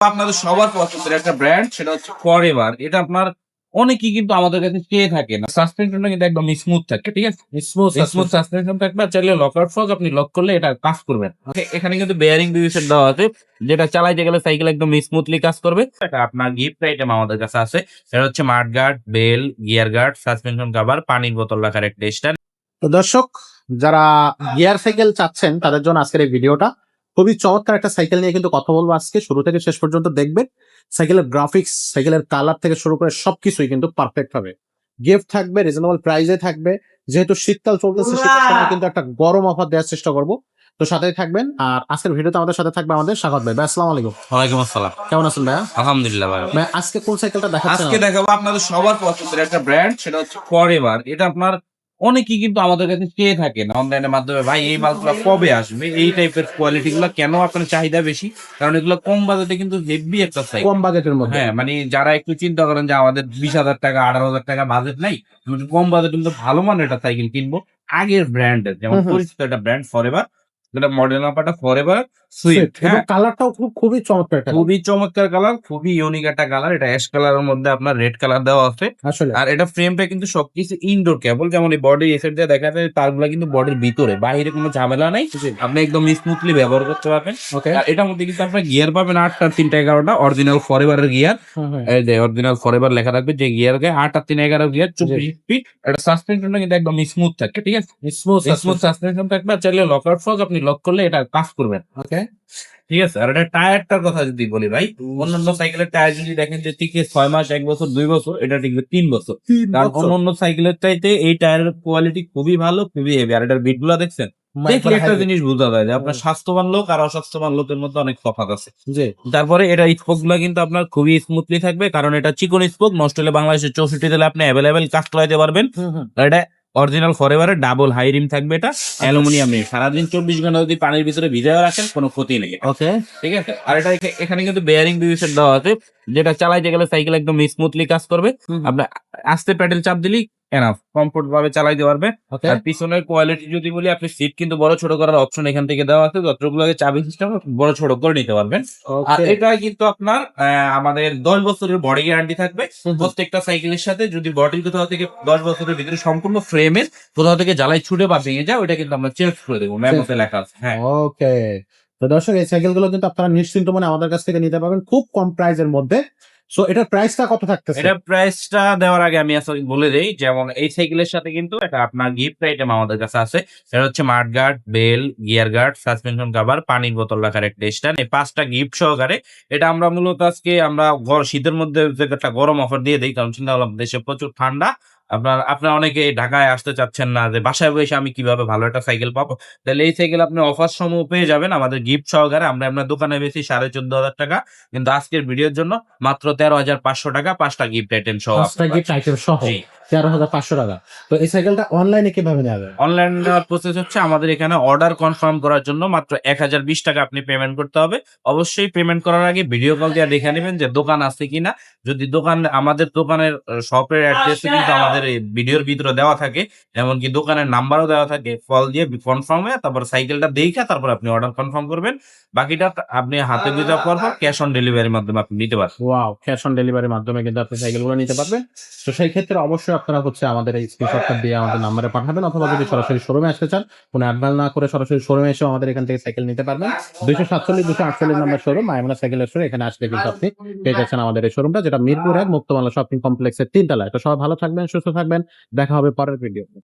আপনাদের সবার পছন্দের একটা ব্র্যান্ড সেটা হচ্ছে ফরএভার এটা আপনার অনেকেই কিন্তু আমাদের কাছে চেয়ে থাকে না। সাসপেনশনটা কিন্তু একদম স্মুথ থাকে ঠিক আছে? স্মুথ স্মুথ সাসপেনশন থাকবে চাইলে লক আউট ফগ আপনি লক করলে এটা কাজ করবে। এখানে কিন্তু বেয়ারিং ডিভিশন দেওয়া আছে যেটা চালাইতে গেলে সাইকেল একদম স্মুথলি কাজ করবে। এটা আপনার গিফট আইটেম আমাদের কাছে আছে সেটা হচ্ছে mudguard bell gear guard suspension cover পানির বোতল রাখার একটা স্ট্যান্ড তো দর্শক যারা গিয়ার সাইকেল চাচ্ছেন তাদের জন্য আজকের এই ভিডিওটা খুবই চমৎকার একটা সাইকেল নিয়ে কিন্তু কথা বলব আজকে। শুরু থেকে শেষ পর্যন্ত দেখবেন। সাইকেলের গ্রাফিক্স সাইকেলের কালার থেকে শুরু করে সবকিছুই কিন্তু পারফেক্ট হবে। গিফট থাকবে রিজনেবল প্রাইসে থাকবে। যেহেতু শীতকাল চলতেছে শীতের সময় কিন্তু একটা গরম অফার দেওয়ার চেষ্টা করব। তো সাথেই থাকবেন। আর আজকের ভিডিওতে আমাদের সাথে থাকবে আমাদের স্বাগত ভাই। ভাই আসসালামু আলাইকুম। ওয়ালাইকুম আসসালাম। কেমন আছেন ভাইয়া? আলহামদুলিল্লাহ ভাই ভাই আজকে কোন সাইকেলটা দেখাচ্ছেন আজকে দেখাবো আপনাদের সবার পছন্দের একটা ব্র্যান্ড সেটা হচ্ছে ফরএভার এটা আপনার অনেকেই কিন্তু আমাদের কাছে চেয়ে থাকে থাকেন অনলাইনের মাধ্যমে ভাই এই মালগুলো কবে আসবে? এই টাইপের কোয়ালিটি গুলো কেন আপনার চাহিদা বেশি? কারণ এগুলো কম বাজেটে কিন্তু হেভি একটা সাইজ কম বাজেটের মধ্যে। হ্যাঁ মানে যারা একটু চিন্তা করেন যে আমাদের বিশ হাজার টাকা আঠারো হাজার টাকা বাজেট নাই কম বাজেট কিন্তু ভালো মানের একটা সাইকেল কিনবো আগের ব্র্যান্ডের যেমন। পরিচিত একটা ব্র্যান্ড ফরএভার যেটা মডেল নাম্বারটা ফরএভার সুইট Swift, এবং কালারটাও খুব খুবই চমৎকার খুবই চমৎকার কালার খুবই ইউনিক একটা কালার এটা অ্যাশ কালারের মধ্যে আপনার রেড কালার দেওয়া আছে। আসলে। আর এটা ফ্রেমটা কিন্তু সবকিছু ইনডোর কেবল যেমন এই বডি এসের দিয়ে দেখা যায় তারগুলা কিন্তু বডির ভিতরে বাইরে কোনো ঝামেলা নাই। আপনি একদম স্মুথলি ব্যবহার করতে পারবেন। ওকে আর এটার মধ্যে কিন্তু আপনার গিয়ার পাবেন আটটা তিনটা এগারোটা অরিজিনাল ফরএভারের গিয়ার এই যে অরিজিনাল ফরএভার লেখা থাকবে যে গিয়ার গায়ে আট আর তিন এগারো গিয়ার চব্বিশ স্পিড এটা সাসপেনশনটা কিন্তু একদম স্মুথ থাকে ঠিক আছে? স্মুথ স্মুথ সাসপেনশন থাকবে চাইলে লক আউট ফগ আপনি লক করলে এটা কাজ করবেন। ওকে ঠিক আছে? আর এটা টায়ারটার কথা যদি বলি ভাই অন্যান্য সাইকেলের টায়ার যদি দেখেন যে টিকে ছয় মাস এক বছর দুই বছর এটা টিকবে তিন বছর। কারণ অন্যান্য সাইকেলের চাইতে এই টায়ারের কোয়ালিটি খুবই ভালো খুবই হেভি আর এটার বিটগুলা দেখছেন? দেখলে একটা জিনিস বোঝা যায় যে আপনার স্বাস্থ্যবান লোক আর অস্বাস্থ্যবান লোকের মধ্যে অনেক তফাৎ আছে। তারপরে এটা স্পোকগুলা কিন্তু আপনার খুবই স্মুথলি থাকবে কারণ এটা চিকন স্পোক নষ্ট হলে বাংলাদেশের চৌষট্টি দিলে আপনি অ্যাভেলেবেল কাজ করাইতে পারবেন। এটা অরিজিনাল ফরেভারে ডাবল হাই রিম থাকবে এটা অ্যালুমিনিয়াম রিম সারাদিন চব্বিশ ঘণ্টা যদি পানির ভিতরে ভিজায় রাখেন কোনো ক্ষতি নেই। ওকে ঠিক আছে? আর এটা এখানে কিন্তু বেয়ারিং ডিভিশন দেওয়া আছে যেটা চালাইতে গেলে সাইকেল একদম স্মুথলি কাজ করবে। আপনার আস্তে প্যাডেল চাপ দিলেই এনাফ কমফোর্ট ভাবে চালাইতে পারবে। আর পিছনের কোয়ালিটি যদি বলি আপনি সিট কিন্তু বড় ছোট করার অপশন এখান থেকে দেওয়া আছে। যতগুলো চাবি সিস্টেম বড় ছোট করে নিতে পারবেন। আর এটা কিন্তু আপনার আমাদের দশ বছরের বডি গ্যারান্টি থাকবে। প্রত্যেকটা সাইকেলের সাথে যদি বডির কোথাও থেকে দশ বছরের ভিতরে সম্পূর্ণ ফ্রেমের কোথাও থেকে জ্বালাই ছুটে বা ভেঙে যায় ওটা কিন্তু আমরা চেঞ্জ করে দেবো। ম্যামতে লেখা আছে হ্যাঁ। ওকে তো দর্শক এই সাইকেলগুলো কিন্তু আপনারা নিশ্চিন্ত মনে আমাদের কাছ থেকে নিতে পারবেন খুব কম প্রাইসের মধ্যে। সো এটার প্রাইসটা কত থাকতেছে? এটা প্রাইসটা দেওয়ার আগে আমি আসলে বলে দেই যেমন এই সাইকেলের সাথে কিন্তু এটা আপনার গিফট আইটেম আমাদের কাছে আছে। সেটা হচ্ছে mud guard bell gear guard suspension cover পানির বোতল রাখার একটা স্ট্যান্ড এই পাঁচটা গিফট সহকারে। এটা আমরা মূলত আজকে আমরা শীতের মধ্যে একটা গরম অফার দিয়ে দিই, কারণ চিন্তা করলাম দেশে প্রচুর ঠান্ডা। আপনার আপনার অনেকে ঢাকায় আসতে চাচ্ছেন না যে বাসায় বসে আমি কীভাবে ভালো একটা সাইকেল পাবো? তাহলে এই সাইকেল আপনি অফার সমূহ পেয়ে যাবেন আমাদের গিফট সহকারে। আমরা আপনার দোকানে বেশি সাড়ে চোদ্দ হাজার টাকা। কিন্তু আজকের ভিডিওর জন্য মাত্র তেরো হাজার পাঁচশো টাকা পাঁচটা গিফট আইটেম সহ পাঁচটা গিফট আইটেম সহ তেরো হাজার পাঁচশো টাকা। তো এই সাইকেলটা অনলাইনে কীভাবে নেওয়া যাবে অনলাইন নেওয়ার প্রসেস হচ্ছে আমাদের এখানে অর্ডার কনফার্ম করার জন্য মাত্র এক হাজার বিশ টাকা আপনি পেমেন্ট করতে হবে। অবশ্যই পেমেন্ট করার আগে ভিডিও কল দিয়ে দেখে নেবেন যে দোকান আছে কিনা। যদি দোকান আমাদের দোকানের শপের অ্যাড্রেস কিন্তু আমাদের এই ভিডিওর ভিতরে দেওয়া থাকে এমনকি দোকানের নাম্বারও দেওয়া থাকে কল দিয়ে কনফার্ম হয়ে তারপর সাইকেলটা দেখে তারপর আপনি অর্ডার কনফার্ম করবেন। বাকিটা আপনি হাতে বুঝা পর ক্যাশ অন ডেলিভারির মাধ্যমে আপনি নিতে পারবেন। ওয়াও ক্যাশ অন ডেলিভারির মাধ্যমে কিন্তু আপনি সাইকেলগুলো নিতে পারবেন। তো সেই ক্ষেত্রে অবশ্যই আপনারা হচ্ছে আমাদের এই স্ক্রিনশটটা দিয়ে আমাদের নাম্বারে পাঠাবেন অথবা যদি সরাসরি শোরুমে আসতে চান কোনো অ্যাডভান্স না করে সরাসরি শোরুমে এসেও আমাদের এখান থেকে সাইকেল নিতে পারবেন। দুইশো সাতচল্লিশ দুশো আটচল্লিশ নাম্বার শোরুম মাইমনা সাইকেলের শোরুম এখানে আসলে কিন্তু আপনি পেয়ে যাচ্ছেন আমাদের এই শোরুমটা যেটা মিরপুর এক মুক্তমালা শপিং কমপ্লেক্সের তিনতলা তো সবাই ভালো থাকবেন সুস্থ থাকবেন দেখা হবে পরের ভিডিও